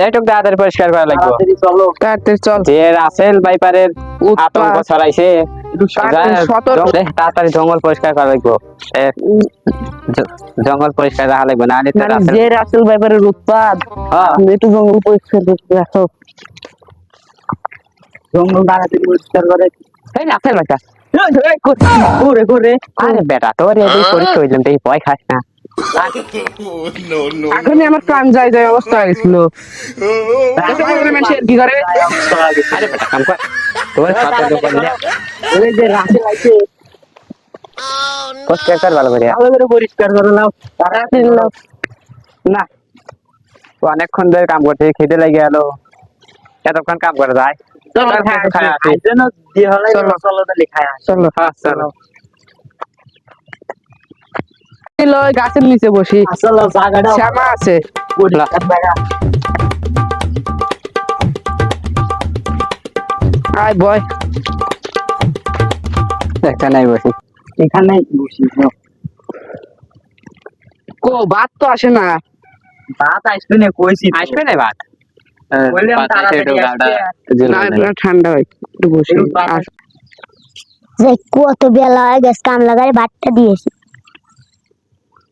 এইটুক তাড়াতাড়ি পরিষ্কার করা লাগবে। তাড়াতাড়ি চল। যে রাসেল ভাইপারের আতঙ্ক ছড়াইছে তাড়াতাড়ি যা- সতর্ক। জ- তাড়াতাড়ি জঙ্গল পরিষ্কার করা লাগবে। জঙ্গল পরিষ্কার রাখা লাগবে। না যে রাসেল ভাইপারের উৎপাদ হ্যাঁ, একটু জঙ্গল পরিষ্কার করতে রাখো জঙ্গল তাড়াতাড়ি পরিষ্কার করে। এই রাসেল ভাইটা ঘুরে ঘুরে আরে বেটা তোর এই পরিষ্কার হইলাম তুই ভয় খাস না। No, no. আমার প্রাণ যায় যায় অবস্থা হয়েছিল মানুষের কি করে। আরে কাম কর তোর সাথে তো ওই যে রাতে লাইছে পরিষ্কার ভালো করে। ভালো করে পরিষ্কার করে নাও তাড়াতাড়ি নাও। না অনেকক্ষণ ধরে কাম করতে খিদে লেগে গেল। এতক্ষণ কাম করে যায়। চলো চল, যেন দিয়ে হলে চলো। হ্যাঁ ওই গাছের নিচে বসি। শ্যামা আছে। আয় বয়। একটা নাই বসি। এখানে বসি কো ভাত তো আসে না। ভাত আসবে না কইছি। আসবে না ভাত। না ঠান্ডা হয় একটু বসি। কত বেলা হয়ে গেছে কাম লাগাই ভাতটা দিয়েছি।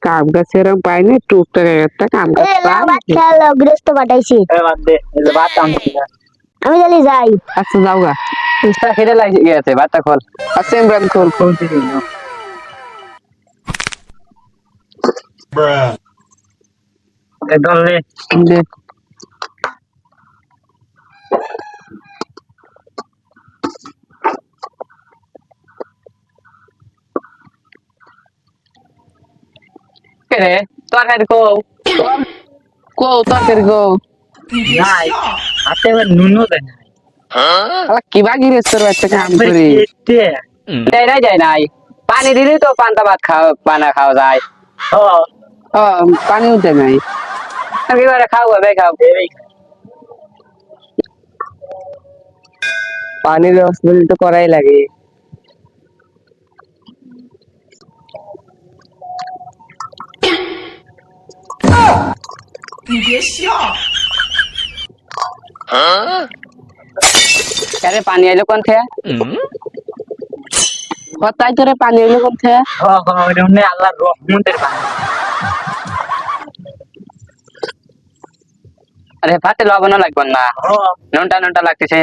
কাম গাছ এরকম পাইনি টুকটাক একটা কাম গাছ এ লাও ভাত পাই। খেয়াল গৃহস্থ পাঠাইছি এ বাদ দে এই যে ভাত আনছি না। আমি তাহলে যাই আচ্ছা যাও গা তা খিদে লাগে গেছে ভাতটা খোল আচ্ছা ইমরান খোল খোল বলতে দিই নাও। Bruh. এ ধরলে দে কে রে? তরকারি কো কো তরকারি কো নাই হাতে এবার নুনও দেয় না আলা কিবা গৃহস্থর বাচ্চা কাম করি? যাই নাই যাই নাই। পানি দিলে তো পান্তা ভাত খাওয়া পানা খাওয়া যায়। ও ও পানি নাই। আমি এবারে খাও বে খাও পানির ব্যবস্থা তো করাই লাগে। আরে পানি আইলো কোন থেকে তাই তোরে পানি এলো কোন থেকে আল্লাহর রহমতের আরে ভাতে লবণ লাগবে না ও নুনটা নুনটা লাগতেছে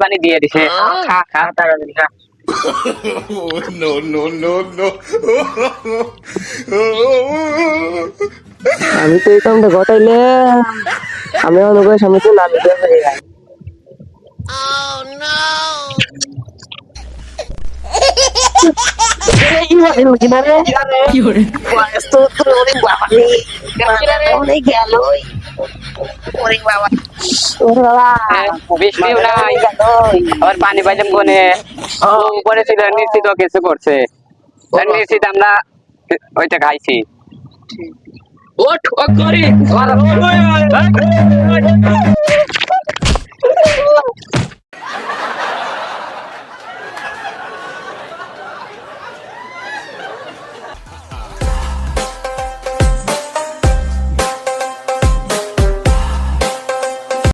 পানি দিয়ে দিছে খা খা তাড়াতাড়ি খা Oh, no, no, no, no. আমি তো এই কামটা ঘটাইলে আমি অন্য করে সামনে তো নামি দিয়ে হয়ে যাই আবার পানি পাইলাম কোনে? উপরে ছিল নিশ্চিত কিছু করছে। নিশ্চিত আমরা ওইটা খাইছি। ওঠ ও করি।